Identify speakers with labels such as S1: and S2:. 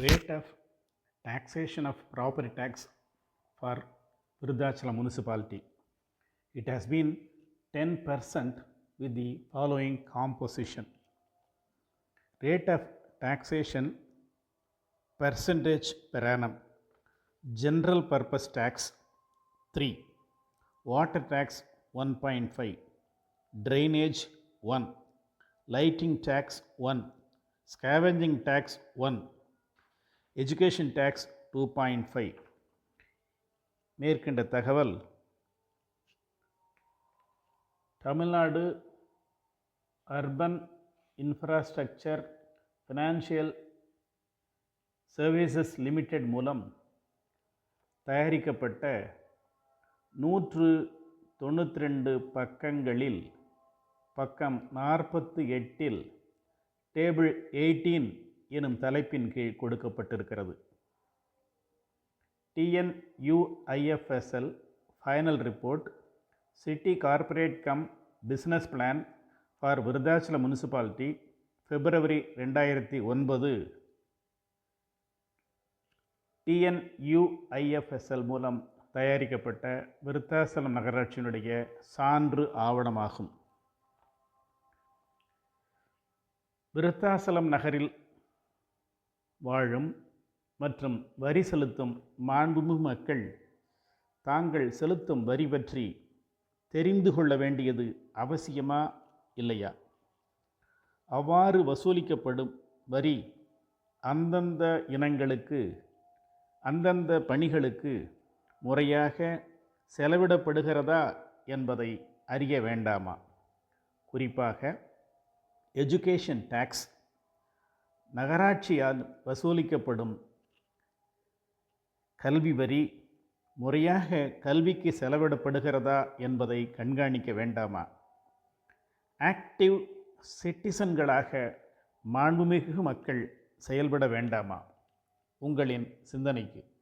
S1: rate of taxation of property tax for Virudhachalam municipality. It has been 10% with the following composition. Rate of taxation percentage per annum. General purpose tax 3. Water tax 1.5. Drainage 1. Lighting tax 1. Scavenging tax 1. Education tax two point five மேற்கண்ட தகவல் Tamil Nadu urban infrastructure financial services limited மூலம் தயாரிக்கப்பட்ட நூற்று தொண்ணூற்றி ரெண்டு பக்கங்களில் பக்கம் நாற்பத்து எட்டில் டேபிள் எயிட்டீன் எனும் தலைப்பின் கீழ் கொடுக்கப்பட்டிருக்கிறது. TNUIFSL final report city corporate cum business plan for Virudhachala municipality February ரெண்டாயிரத்தி ஒன்பது. டிஎன்யூஐஎஃப்எஸ்எல் மூலம் தயாரிக்கப்பட்ட விருத்தாசலம் நகராட்சியினுடைய சான்று ஆவணமாகும். விருத்தாசலம் நகரில் வாழும் மற்றும் வரி செலுத்தும் மாண்புமிகு மக்கள் தாங்கள் செலுத்தும் வரி பற்றி தெரிந்து கொள்ள வேண்டியது அவசியமா இல்லையா? அவ்வாறு வசூலிக்கப்படும் வரி அந்தந்த இனங்களுக்கு அந்தந்த பணிகளுக்கு முறையாக செலவிடப்படுகிறதா என்பதை அறிய வேண்டாமா? குறிப்பாக எஜுகேஷன் டேக்ஸ் நகராட்சியால் வசூலிக்கப்படும் கல்வி வரி முறையாக கல்விக்கு செலவிடப்படுகிறதா என்பதை கண்காணிக்க வேண்டாமா? ஆக்டிவ் சிட்டிசன்களாக மாண்புமிகு மக்கள் செயல்பட வேண்டாமா? உங்களின் சிந்தனைக்கு.